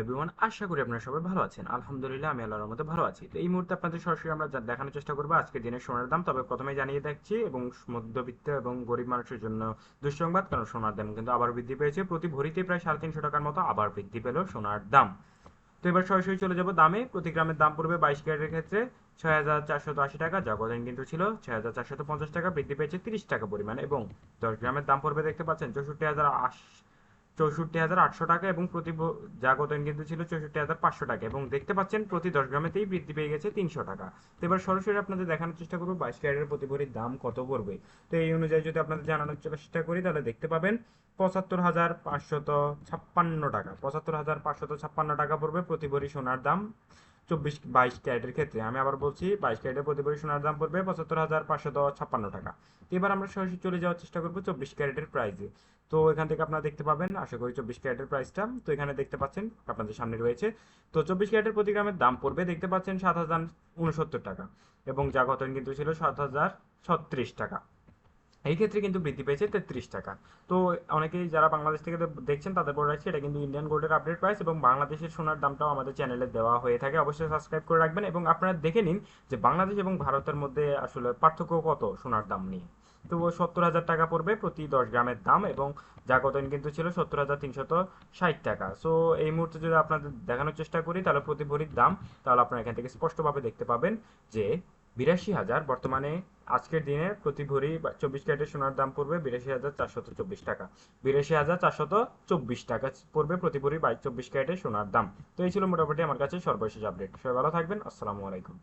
Everyone আশা করি আপনারা সবাই ভালো আছেন। আলহামদুলিল্লাহ, আমি আল্লাহর মধ্যে ভালো আছি। তো এই মুহূর্তে আপনাদের সরাসরি আমরা দেখানোর চেষ্টা করব আজকের দিনের সোনার দাম। তবে প্রথমে জানিয়ে দেখছি এবং মধ্যবিত্ত এবং গরিব মানুষের জন্য দুঃসংবাদ, কারণ সোনার দাম কিন্তু আবার বৃদ্ধি পেয়েছে। প্রতি ভরিতে প্রায় সাড়ে তিনশো টাকার মতো আবার বৃদ্ধি পেল সোনার দাম। তো এবার সরাসরি চলে যাব দামে। প্রতি গ্রামের দাম পড়বে বাইশ ক্যারেটের ক্ষেত্রে ছয় হাজার চারশত আশি টাকা, যা গতদিন কিন্তু ছিল ছয় হাজার চারশত পঞ্চাশ টাকা, বৃদ্ধি পেয়েছে তিরিশ টাকা পরিমাণ। এবং দশ গ্রামের দাম পড়বে দেখতে পাচ্ছেন, চৌষট্টি হাজার আশ চৌষট্টি হাজার আটশো টাকা এবং প্রতি জাগতন কিন্তু ছিল চৌষট্টি হাজার পাঁচশো টাকা এবং দেখতে পাচ্ছেন প্রতি দশ গ্রামেতেই বৃদ্ধি পেয়ে গেছে তিনশো টাকা। তো এবার সরাসরি আপনাদের দেখানোর চেষ্টা করব বাইশ ক্যারেটের প্রতি ভরির দাম কত পড়বে। তো এই অনুযায়ী যদি আপনাদের জানানোর চেষ্টা করি, তাহলে দেখতে পাবেন পঁচাত্তর হাজার পাঁচশত ছাপ্পান্ন টাকা। পঁচাত্তর হাজার পাঁচশত ছাপ্পান্ন টাকা পড়বে প্রতি ভরি সোনার দাম। চব্বিশ বাইশ ক্যারেটের ক্ষেত্রে। আমি আবার বলছি, বাইশ ক্যারেটের প্রতি সোনার দাম পড়বে পঁচাত্তর হাজার পাঁচশত ছাপ্পান্ন টাকা। তো এবার আমরা সরাসরি চলে যাওয়ার চেষ্টা করব চব্বিশ ক্যারেটের প্রাইসে তো এখান থেকে আপনারা দেখতে পাবেন, আশা করি চব্বিশ ক্যারেটের প্রাইসটা তো এখানে দেখতে পাচ্ছেন, আপনাদের সামনে রয়েছে। তো চব্বিশ ক্যারেটের প্রতি গ্রামের দাম পড়বে, দেখতে পাচ্ছেন, সাত হাজার উনসত্তর টাকা। এবং যা কিন্তু ছিল সাত হাজার ছত্রিশ টাকা। এই ক্ষেত্রে কিন্তু বৃদ্ধি পেয়েছে তেত্রিশ টাকা। তো অনেকেই যারা বাংলাদেশ থেকে দেখছেন, তাদের বলে রাখছি, এটা কিন্তু ইন্ডিয়ান গোল্ডের আপডেট প্রাইস এবং বাংলাদেশের সোনার দামটাও আমাদের চ্যানেলে দেওয়া হয়ে থাকে। অবশ্যই সাবস্ক্রাইব করে রাখবেন এবং আপনারা দেখে নিন যে বাংলাদেশ এবং ভারতের মধ্যে আসলে পার্থক্য কত সোনার দাম নিয়ে। তো সত্তর হাজার টাকা পড়বে প্রতি দশ গ্রামের দাম এবং যা গতদিন কিন্তু ছিল সত্তর হাজার তিনশত ষাট টাকা। সো এই মুহূর্তে যদি আপনাদের দেখানোর চেষ্টা করি, তাহলে প্রতি ভরির দাম, তাহলে আপনারা এখান থেকে স্পষ্টভাবে দেখতে পাবেন যে বিরাশি হাজার বর্তমানে আজকের দিনে প্রতি ভরি চব্বিশ ক্যারেটের সোনার দাম পড়বে বিরাশি হাজার চারশত চব্বিশ টাকা। বিরাশি হাজার চারশত চব্বিশ টাকা পড়বে প্রতি ভরি বাইশ চব্বিশ ক্যারেটের সোনার দাম। তো এই ছিল মোটামুটি আমার কাছে সর্বশেষ আপডেট সবাই ভালো থাকবেন। আসসালামু আলাইকুম।